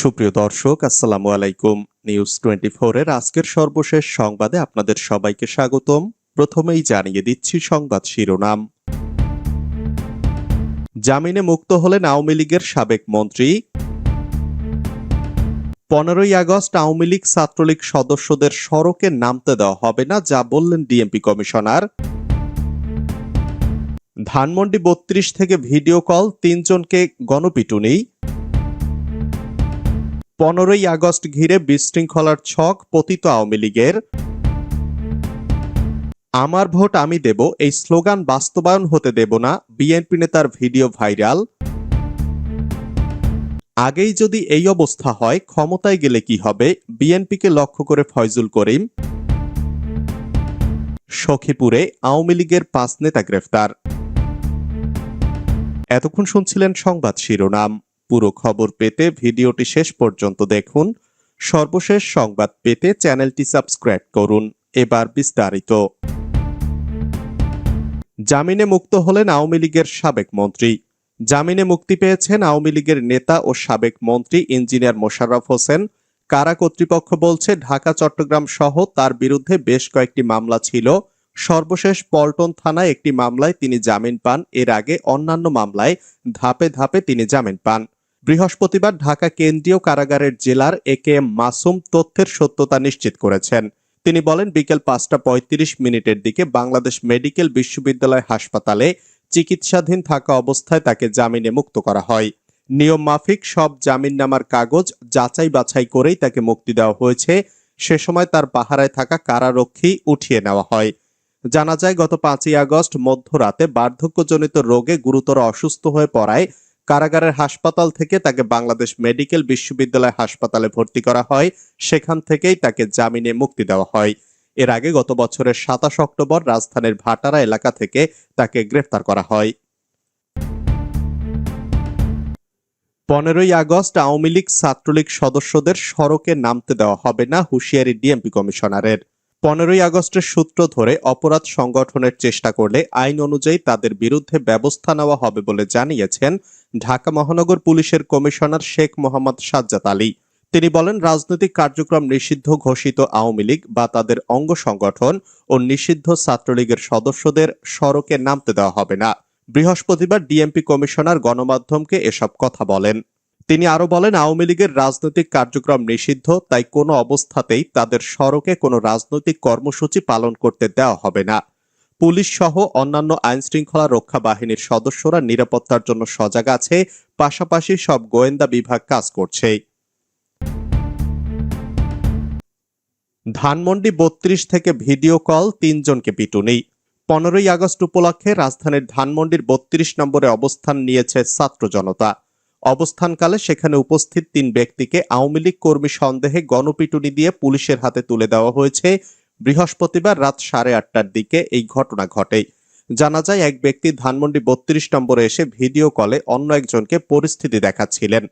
সুপ্রিয় দর্শক, আসসালামু আলাইকুম। নিউজ টোয়েন্টি এর আজকের সর্বশেষ সংবাদে আপনাদের সবাইকে স্বাগতম। প্রথমেই জানিয়ে দিচ্ছি সংবাদ শিরোনাম। জামিনে মুক্ত হলেন আওয়ামী লীগের সাবেক মন্ত্রী। পনেরোই আগস্ট আওয়ামী লীগ ছাত্রলীগ সদস্যদের সড়কে নামতে দেওয়া হবে না, যা বললেন ডিএমপি কমিশনার। ধানমন্ডি বত্রিশ থেকে ভিডিও কল, তিনজনকে গণপিটুনি। পনেরোই আগস্ট ঘিরে বিশৃঙ্খলার ছক পতিত আওয়ামী লীগের। আমার ভোট আমি দেব, এই স্লোগান বাস্তবায়ন হতে দেব না, বিএনপি নেতার ভিডিও ভাইরাল। আগেই যদি এই অবস্থা হয়, ক্ষমতায় গেলে কি হবে? বিএনপিকে লক্ষ্য করে ফয়জুল করিম। সখীপুরে আওয়ামী লীগের পাঁচ নেতা গ্রেফতার। এতক্ষণ শুনছিলেন সংবাদ শিরোনাম। পুরো খবর পেতে ভিডিওটি শেষ পর্যন্ত দেখুন। সর্বশেষ সংবাদ পেতে চ্যানেলটি সাবস্ক্রাইব করুন। এবার বিস্তারিত। জামিনে মুক্ত হলেন আওয়ামী লীগের সাবেক মন্ত্রী। জামিনে মুক্তি পেয়েছেন আওয়ামী লীগের নেতা ও সাবেক মন্ত্রী ইঞ্জিনিয়ার মোশাররফ হোসেন। কারা কর্তৃপক্ষ বলছে, ঢাকা, চট্টগ্রাম সহ তার বিরুদ্ধে বেশ কয়েকটি মামলা ছিল। সর্বশেষ পল্টন থানায় একটি মামলায় তিনি জামিন পান। এর আগে অন্যান্য মামলায় ধাপে ধাপে তিনি জামিন পান। বৃহস্পতিবার ঢাকা কেন্দ্রীয় কারাগারের জেলার এ কে এম মাসুম তথ্যের সত্যতা নিশ্চিত করেছেন। তিনি বলেন, বিকেল পাঁচটা পঁয়ত্রিশ মিনিটের দিকে বাংলাদেশ মেডিকেল বিশ্ববিদ্যালয় হাসপাতালে চিকিৎসাধীন থাকা অবস্থায় তাকে জামিনে মুক্ত করা হয়। নিয়ম মাফিক সব জামিননামার কাগজ যাচাই বাছাই করেই তাকে মুক্তি দেওয়া হয়েছে। সে সময় তার পাহারায় থাকা কারারক্ষী উঠিয়ে নেওয়া হয়। জানা যায়, গত পাঁচই আগস্ট মধ্যরাতে বার্ধক্যজনিত রোগে গুরুতর অসুস্থ হয়ে পড়ায় কারাগারের হাসপাতাল থেকে তাকে বাংলাদেশ মেডিকেল বিশ্ববিদ্যালয় হাসপাতালে ভর্তি করা হয়। সেখান থেকেই তাকে জামিনে মুক্তি দেওয়া হয়। এর আগে গত বছরের সাতাশ অক্টোবর রাজধানীর ভাটারা এলাকা থেকে তাকে গ্রেফতার করা হয়। পনেরোই আগস্ট আওয়ামী লীগ ছাত্রলীগ সদস্যদের সড়কে নামতে দেওয়া হবে না হুঁশিয়ারি ডিএমপি কমিশনারের। পনেরোই আগস্টের সূত্র ধরে অপরাধ সংগঠনের চেষ্টা করলে আইন অনুযায়ী তাদের বিরুদ্ধে ব্যবস্থা নেওয়া হবে বলে জানিয়েছেন ঢাকা মহানগর পুলিশের কমিশনার শেখ মোহাম্মদ সাজ্জাদ আলী। তিনি বলেন, রাজনৈতিক কার্যক্রম নিষিদ্ধ ঘোষিত আওয়ামী লীগ বা তাদের অঙ্গ সংগঠন ও নিষিদ্ধ ছাত্রলীগের সদস্যদের সড়কে নামতে দেওয়া হবে না। বৃহস্পতিবার ডিএমপি কমিশনার গণমাধ্যমকে এসব কথা বলেন। তিনি আরও বলেন, আওয়ামী লীগের রাজনৈতিক কার্যক্রম নিষিদ্ধ, তাই কোনো অবস্থাতেই তাদের সড়কে কোনো রাজনৈতিক কর্মসূচি পালন করতে দেওয়া হবে না। পুলিশ সহ অন্যান্য আইন শৃঙ্খলা রক্ষা বাহিনীর সদস্যরা নিরাপত্তার জন্য সজাগ আছে, পাশাপাশি সব গোয়েন্দা বিভাগ কাজ করছে। ধানমন্ডি বত্রিশ থেকে ভিডিও কল, তিনজনকে পিটুনি। পনেরোই আগস্ট উপলক্ষে রাজধানীর ধানমন্ডির বত্রিশ নম্বরে অবস্থান নিয়েছে ছাত্র জনতা। অবস্থানকালে সেখানে উপস্থিত তিন ব্যক্তিকে আওয়ামী লীগ কর্মী সন্দেহে গণপিটুনি দিয়ে পুলিশের হাতে তুলে দেওয়া হয়েছে। বৃহস্পতিবার রাত সাড়ে আটটার দিকে এই ঘটনা ঘটে। জানা যায়, এক ব্যক্তি ধানমন্ডি বত্রিশ নম্বরে এসে ভিডিও কলে অন্য একজনকে পরিস্থিতি দেখাচ্ছিলেন।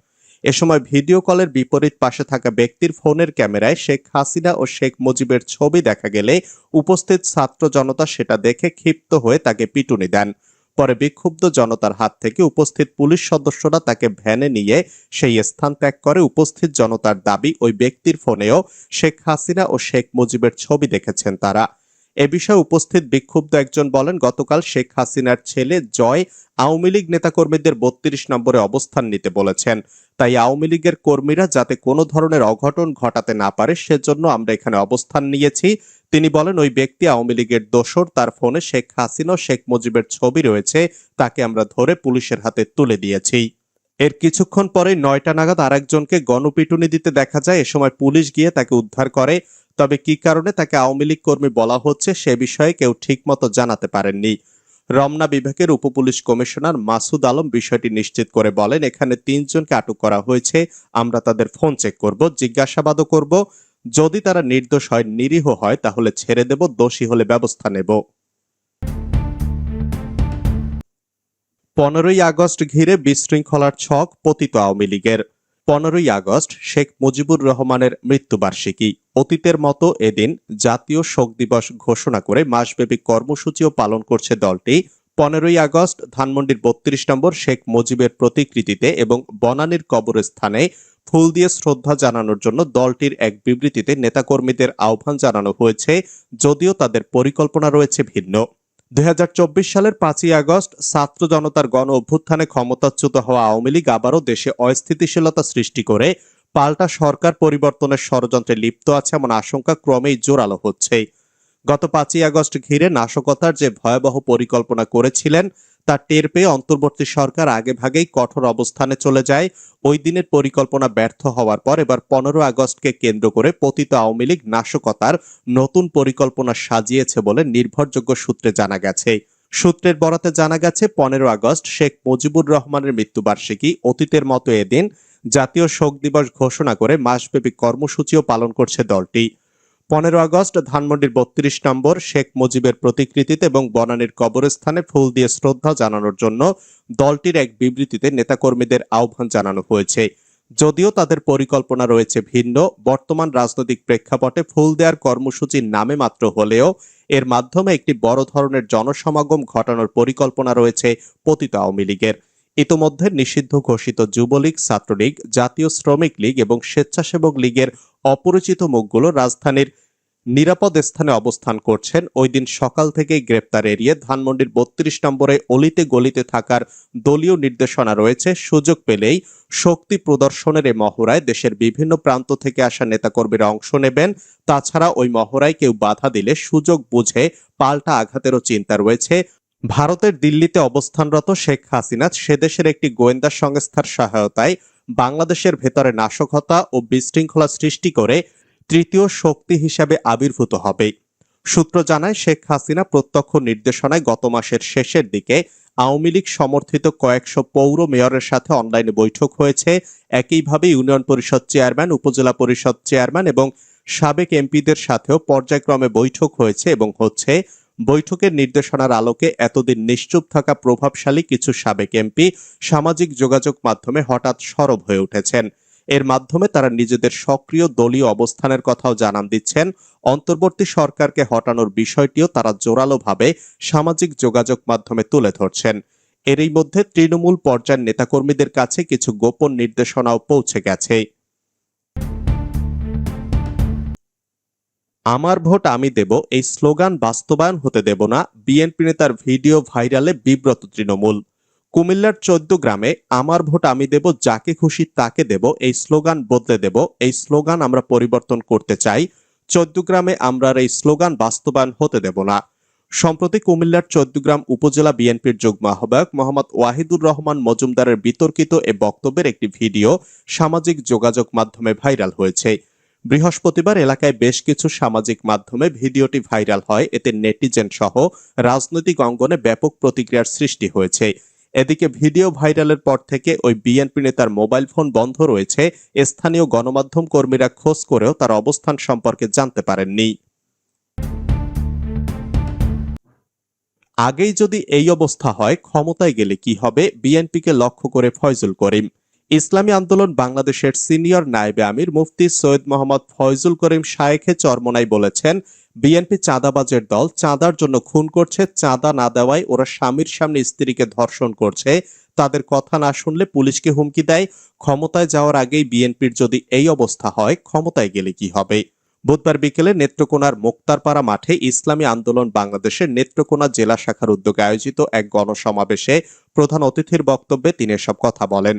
এ সময় ভিডিও কলের বিপরীত পাশে থাকা ব্যক্তির ফোনের ক্যামেরায় শেখ হাসিনা ও শেখ মুজিবের ছবি দেখা গেলে উপস্থিত ছাত্র জনতা সেটা দেখে ক্ষিপ্ত হয়ে তাকে পিটুনি দেন। পরে বিক্ষুব্ধ জনতার হাত থেকে উপস্থিত পুলিশ সদস্যরা তাকে ভ্যানে নিয়ে সেই স্থান ত্যাগ করে উপস্থিত জনতার দাবি ওই ব্যক্তির ফোনেও শেখ হাসিনা ও শেখ মুজিবের ছবি দেখেছেন তারা। এ বিষয়ে উপস্থিত বিক্ষুব্ধ একজন বলেন, গতকাল শেখ হাসিনার ছেলে জয় আওয়ামী লীগ নেতাকর্মীদের বত্রিশ নম্বরে অবস্থান নিতে বলেছেন। তাই আওয়ামী লীগের কর্মীরা যাতে কোনো ধরনের অঘটন ঘটাতে না পারে, সেজন্য আমরা এখানে অবস্থান নিয়েছি। তিনি বলেন, ওই ব্যক্তি আওয়ামী লীগের দোসর তার ফোনে শেখ হাসিনা শেখ মুজিবের ছবি রয়েছে, তাকে আমরা ধরে পুলিশের হাতে তুলে দিয়েছি। এর কিছুক্ষণ পরে নয়টা নাগাদ আরেকজনকে গণপিটুনি দিতে দেখা যায়। এ সময় পুলিশ গিয়ে তাকে উদ্ধার করে। তবে কি কারণে তাকে আওয়ামী লীগ কর্মী বলা হচ্ছে, সে বিষয়ে কেউ ঠিকমতো জানাতে পারেননি। রমনা বিভাগের উপপুলিশ কমিশনার মাসুদ আলম বিষয়টি নিশ্চিত করে বলেন, এখানে তিনজনকে আটক করা হয়েছে, আমরা তাদের ফোন চেক করব, জিজ্ঞাসাবাদও করব যদি তারা নির্দোষ হয়, নিরীহ হয়, তাহলে ছেড়ে দেব, দোষী হলে ব্যবস্থা নেব। পনেরোই আগস্ট ঘিরে বিশৃঙ্খলার ছক পতিত আওয়ামী লীগের। পনেরোই আগস্ট শেখ মুজিবুর রহমানের মৃত্যুবার্ষিকী। অতীতের মতো এদিন জাতীয় শোক দিবস ঘোষণা করে মাসব্যাপী কর্মসূচিও পালন করছে দলটি। পনেরোই আগস্ট ধানমন্ডির বত্রিশ নম্বর শেখ মুজিবের প্রতিকৃতিতে এবং বনানীর কবরস্থানে ফুল দিয়ে শ্রদ্ধা জানানোর জন্য দলটির এক বিবৃতিতে নেতাকর্মীদের আহ্বান জানানো হয়েছে, যদিও তাদের পরিকল্পনা রয়েছে ভিন্ন। দুই সালের পাঁচই আগস্ট ছাত্র জনতার গণ অভ্যুত্থানে ক্ষমতাচ্যুত হওয়া আওয়ামী লীগ আবারও দেশে অস্থিতিশীলতা সৃষ্টি করে। পাল্টা সরকার পরিবর্তনের ষড়যন্ত্রে লিপ্ত আছে এমন আশঙ্কা ক্রমেই জোরালো হচ্ছে। গত পাঁচই আগস্ট ঘিরে নাশকতার যে ভয়াবহ পরিকল্পনা করেছিলেন তা টের পেয়ে অন্তর্বর্তী সরকার আগেভাগেই কঠোর অবস্থানে চলে যায়। ওই দিনের পরিকল্পনা ব্যর্থ হওয়ার পর এবার পনেরো আগস্টকে কেন্দ্র করে পতিত আওয়ামী লীগ নাশকতার নতুন পরিকল্পনা সাজিয়েছে বলে নির্ভরযোগ্য সূত্রে জানা গেছে। সূত্রের বরাতে জানা গেছে, পনেরো আগস্ট শেখ মুজিবুর রহমানের মৃত্যুবার্ষিকী অতীতের মতো এদিন জাতীয় শোক দিবস ঘোষণা করে মাসব্যাপী কর্মসূচিও পালন করছে দলটি। পনেরো আগস্ট ধানমন্ডির বত্রিশ নম্বর শেখ মুজিবের প্রতিকৃতিতে এবং বনানীর কবরস্থানে ফুল দিয়ে শ্রদ্ধা জানানোর জন্য দলটির এক বিবৃতিতে নেতাকর্মীদের আহ্বান জানানো হয়েছে। যদিও তাদের পরিকল্পনা রয়েছে ভিন্ন, বর্তমান রাজনৈতিক প্রেক্ষাপটে ফুল দেওয়ার কর্মসূচির নামে মাত্র হলেও এর মাধ্যমে একটি বড় ধরনের জনসমাগম ঘটানোর পরিকল্পনা রয়েছে পতিত আওয়ামী লীগের। ইতোমধ্যে নিষিদ্ধ ঘোষিত যুবলীগ, ছাত্রলীগ, জাতীয় শ্রমিক লীগ এবং স্বেচ্ছাসেবক লীগের অপরিচিত মুখগুলো রাজধানীর নিরাপদ স্থানে অবস্থান করছেন। ওই দিন সকাল থেকেই গ্রেপ্তার এড়িয়ে ধানমন্ডির বত্রিশ নম্বরে অলিতে গলিতে থাকার দলীয় নির্দেশনা রয়েছে। সুযোগ পেলেই শক্তি প্রদর্শনের এই মহড়ায় দেশের বিভিন্ন প্রান্ত থেকে আসা নেতাকর্মীরা অংশ নেবেন। তাছাড়া ওই মহড়ায় কেউ বাধা দিলে সুযোগ বুঝে পাল্টা আঘাতেরও চিন্তা রয়েছে। ভারতের দিল্লিতে অবস্থানরত শেখ হাসিনা সেদেশের একটি গোয়েন্দা সংস্থার সহায়তায় বাংলাদেশের ভেতরে নাশকতা ও বিশৃঙ্খলা সৃষ্টি করে তৃতীয় শক্তি হিসাবে আবির্ভূত হবে। সূত্র জানায়, শেখ হাসিনা প্রত্যক্ষ নির্দেশনায় গত মাসের শেষের দিকে আওয়ামী লীগ সমর্থিত কয়েকশো পৌর মেয়রের সাথে অনলাইনে বৈঠক হয়েছে। একইভাবে ইউনিয়ন পরিষদ চেয়ারম্যান, উপজেলা পরিষদ চেয়ারম্যান এবং সাবেক এমপিদের সাথেও পর্যায়ক্রমে বৈঠক হয়েছে এবং হচ্ছে বৈঠকের নির্দেশনার আলোকে এতদিন নিশ্চুপ থাকা প্রভাবশালী কিছু সাবেক এমপি সামাজিক যোগাযোগ মাধ্যমে হঠাৎ সরব হয়ে উঠেছেন। এর মাধ্যমে তারা নিজেদের সক্রিয় দলীয় অবস্থানের কথাও জানান দিচ্ছেন। অন্তর্বর্তী সরকারকে হটানোর বিষয়টিও তারা জোরালোভাবে সামাজিক যোগাযোগ মাধ্যমে তুলে ধরছেন। এরই মধ্যে তৃণমূল পর্যায়ের নেতাকর্মীদের কাছে কিছু গোপন নির্দেশনাও পৌঁছে গেছে। আমার ভোট আমি দেব, এই স্লোগান বাস্তবায়ন হতে দেব না, বিএনপি নেতার ভিডিও ভাইরালে বিব্রত তৃণমূল। কুমিল্লার চোদ্দ গ্রামে আমার ভোট আমি দেব, যাকে খুশি তাকে দেব, এই স্লোগান বদলে দেব, এই স্লোগান আমরা পরিবর্তন করতে চাই। চোদ্দ গ্রামে আমরা এই স্লোগান বাস্তবায়ন হতে দেব না। সম্প্রতি কুমিল্লার চৌদ্দগ্রাম উপজেলা বিএনপির যুগ্ম আহ্বায়ক মোহাম্মদ ওয়াহিদুর রহমান মজুমদারের বিতর্কিত এ বক্তব্যের একটি ভিডিও সামাজিক যোগাযোগ মাধ্যমে ভাইরাল হয়েছে। বৃহস্পতিবার এলাকায় বেশ কিছু সামাজিক মাধ্যমে ভিডিওটি ভাইরাল হয়। এতে নেটিজেন সহ রাজনৈতিক অঙ্গনে ব্যাপক প্রতিক্রিয়ার সৃষ্টি হয়েছে। এদিকে ভিডিও ভাইরালের পর থেকে ওই বিএনপি নেতার মোবাইল ফোন বন্ধ রয়েছে। স্থানীয় গণমাধ্যম কর্মীরা খোঁজ করেও তার অবস্থান সম্পর্কে জানতে পারেননি। আগেই যদি এই অবস্থা হয়, ক্ষমতায় গেলে কি হবে? বিএনপিকে লক্ষ্য করে ফয়জুল করিম। ইসলামী আন্দোলন বাংলাদেশের সিনিয়র নায়েবে আমির মুফতি সৈয়দ মোহাম্মদ ফয়জুল করিম শায়েখে চরমনাই বলেছেন, বিএনপি চাঁদাবাজের দল চাঁদার জন্য খুন করছে, চাঁদা না দেওয়ায় ওরা স্বামীর সামনে স্ত্রীকে ধর্ষণ করছে। তাদের কথা না শুনলে পুলিশকে হুমকি দেয়। ক্ষমতায় যাওয়ার আগেই বিএনপির যদি এই অবস্থা হয়, ক্ষমতায় গেলে কি হবে? বুধবার বিকেলে নেত্রকোনার মোক্তারপাড়া মাঠে ইসলামী আন্দোলন বাংলাদেশের নেত্রকোনা জেলা শাখার উদ্যোগে আয়োজিত এক গণসমাবেশে প্রধান অতিথির বক্তব্যে তিনি এসব কথা বলেন।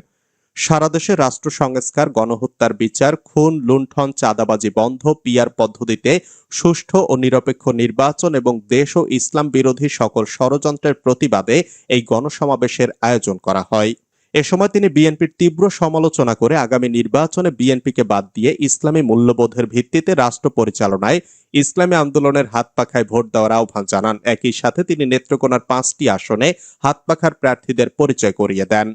সারা দেশে রাষ্ট্র সংস্কার, গণহত্যার বিচার, খুন, লুণ্ঠন, চাঁদাবাজি বন্ধ পিয়ার পদ্ধতিতে সুষ্ঠু ও নিরপেক্ষ নির্বাচন এবং দেশ ও ইসলাম বিরোধী সকল ষড়যন্ত্রের প্রতিবাদে এই গণসমাবেশের আয়োজন করা হয়। এ সময় তিনি বিএনপির তীব্র সমালোচনা করে আগামী নির্বাচনে বিএনপিকে বাদ দিয়ে ইসলামী মূল্যবোধের ভিত্তিতে রাষ্ট্র পরিচালনায় ইসলামী আন্দোলনের হাত পাখায় ভোট দেওয়ার আহ্বান জানান। একই সাথে তিনি নেত্রকোনার পাঁচটি আসনে হাত পাখার প্রার্থীদের পরিচয় করিয়ে দেন।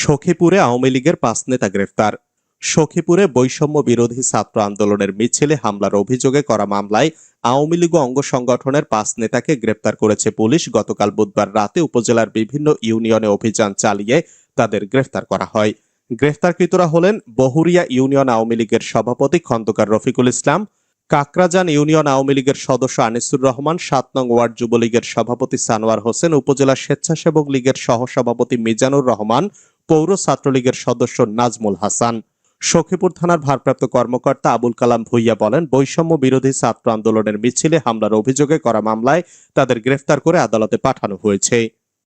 সখীপুরে আওয়ামী লীগের পাঁচ নেতা গ্রেফতার। সখীপুরে বৈষম্য বিরোধী ছাত্র আন্দোলনের মিছিলে হামলার অভিযোগে করা মামলায় আওয়ামী লীগ অঙ্গ সংগঠনের পাঁচ নেতাকে গ্রেপ্তার করেছে পুলিশ। গতকাল বুধবার রাতে উপজেলার বিভিন্ন ইউনিয়নে অভিযান চালিয়ে তাদের গ্রেফতার করা হয়। গ্রেফতারকৃতরা হলেন বহুরিয়া ইউনিয়ন আওয়ামী লীগের সভাপতি খন্দকার রফিকুল ইসলাম, কাকরাজান ইউনিয়ন আওয়ামী লীগের সদস্য আনিসুর রহমান, সাত নং ওয়ার্ড যুবলীগের সভাপতি সানোয়ার হোসেন, উপজেলা স্বেচ্ছাসেবক লীগের সহসভাপতি মিজানুর রহমান পৌর ছাত্রলীগের সদস্য নাজমুল হাসান। সখীপুর থানার ভারপ্রাপ্ত কর্মকর্তা আবুল কালাম ভুইয়া বলেন, বৈষম্য বিরোধী ছাত্র আন্দোলনের মিছিলে হামলার অভিযোগে করা মামলায় তাদের গ্রেফতার করে আদালতে পাঠানো হয়েছে।